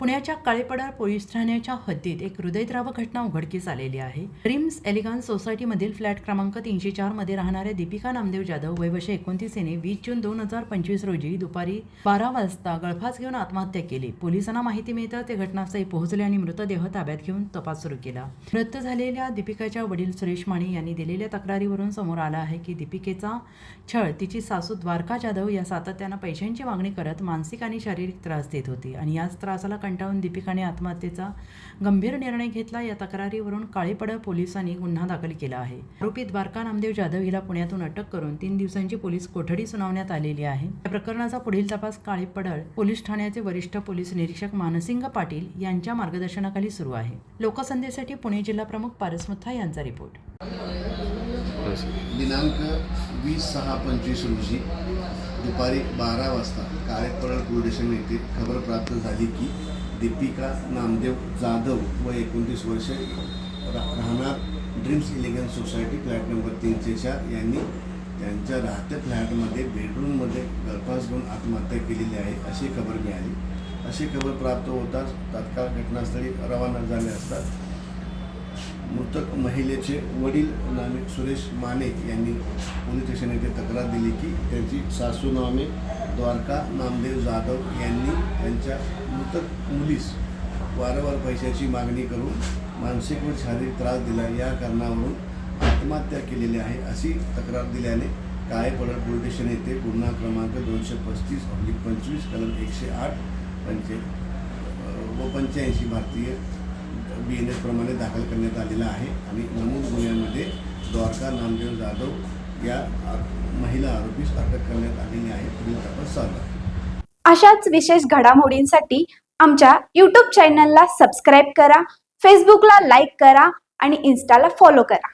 पुण्याच्या काळेपडार पोलीस ठाण्याच्या हद्दीत एक हृदयद्रावक घटना उघडकीस आलेली आहे. रिम्स एलिगान्स सोसायटीमधील फ्लॅट क्रमांक तीनशे चारमध्ये राहणाऱ्या दीपिका नामदेव जाधव वयवर्ष एकोणतीस याने वीस जून दोन हजार पंचवीस रोजी दुपारी बारा वाजता गळफास घेऊन आत्महत्या केली. पोलिसांना माहिती मिळतं ते घटनास्थळी पोहोचले आणि मृतदेह ताब्यात घेऊन तपास सुरू केला. मृत झालेल्या दीपिकाच्या वडील सुरेश माने यांनी दिलेल्या तक्रारीवरून समोर आला आहे की दीपिकेचा छळ तिची सासू द्वारका जाधव या सातत्यानं पैशांची मागणी करत मानसिक आणि शारीरिक त्रास देत होती आणि याच त्रासाला कंटाळून दीपिकाने आत्महत्येचा गंभीर निर्णय घेतला. या तक्रारीवरून काळीपड पोलिसांनी गुन्हा दाखल केला आहे. आरोपी द्वारका नामदेव जाधव हिला पुण्यातून अटक करून तीन दिवसांची पोलीस कोठडी सुनावण्यात आलेली आहे. या प्रकरणाचा पुढील तपास काळीपडळ पोलीस ठाण्याचे वरिष्ठ पोलीस निरीक्षक मानसिंग पाटील यांच्या मार्गदर्शनाखाली सुरू आहे. लोकसंदेसाठी पुणे जिल्हा प्रमुख पारस मुथा यांचा रिपोर्ट. दिनांक वीस सहा पंचवीस रोजी दुपारी बारा वाजता काळेपरळ पोलीस स्टेशन येथे खबर प्राप्त झाली की दीपिका नामदेव जाधव व एकोणतीस वर्षे रा राहणार dreams elegance society flat number तीनशे चार यांनी त्यांच्या राहत्या फ्लॅटमध्ये बेडरूममध्ये गळफास घेऊन आत्महत्या केलेली आहे अशी खबर मिळाली. अशी खबर प्राप्त होताच तात्काळ घटनास्थळी रवाना झाले असतात मृतक महिलेचे वडील नामे सुरेश माने यांनी पोलीस स्टेशन येथे तक्रार दिली की त्यांची सासू नामे द्वारका नामदेव जाधव यांनी त्यांच्या मृतक मुलीस वारंवार पैशाची मागणी करून मानसिक व शारीरिक त्रास दिला. या कारणावरून आत्महत्या केलेली आहे अशी तक्रार दिल्याने काळेपडळ पोलीस स्टेशन येथे गुन्हा क्रमांक दोनशे पस्तीस अब्लिक पंचवीस कलम एकशे आठ पंचे व पंच्याऐंशी भारतीय बी एन एस प्रमाणे दाखल करण्यात आलेला आहे. आणि नमूद गुन्ह्यामध्ये द्वारका नामदेव जाधव या महिला आरोपीस अटक करण्यात आलेली आहे. पुढील तपास चालू आहे. अशाच विशेष घडामोडींसाठी आमच्या यूट्यूब चॅनलला सबस्क्राईब करा फेसबुकला लाईक करा आणि इन्स्टाला फॉलो करा.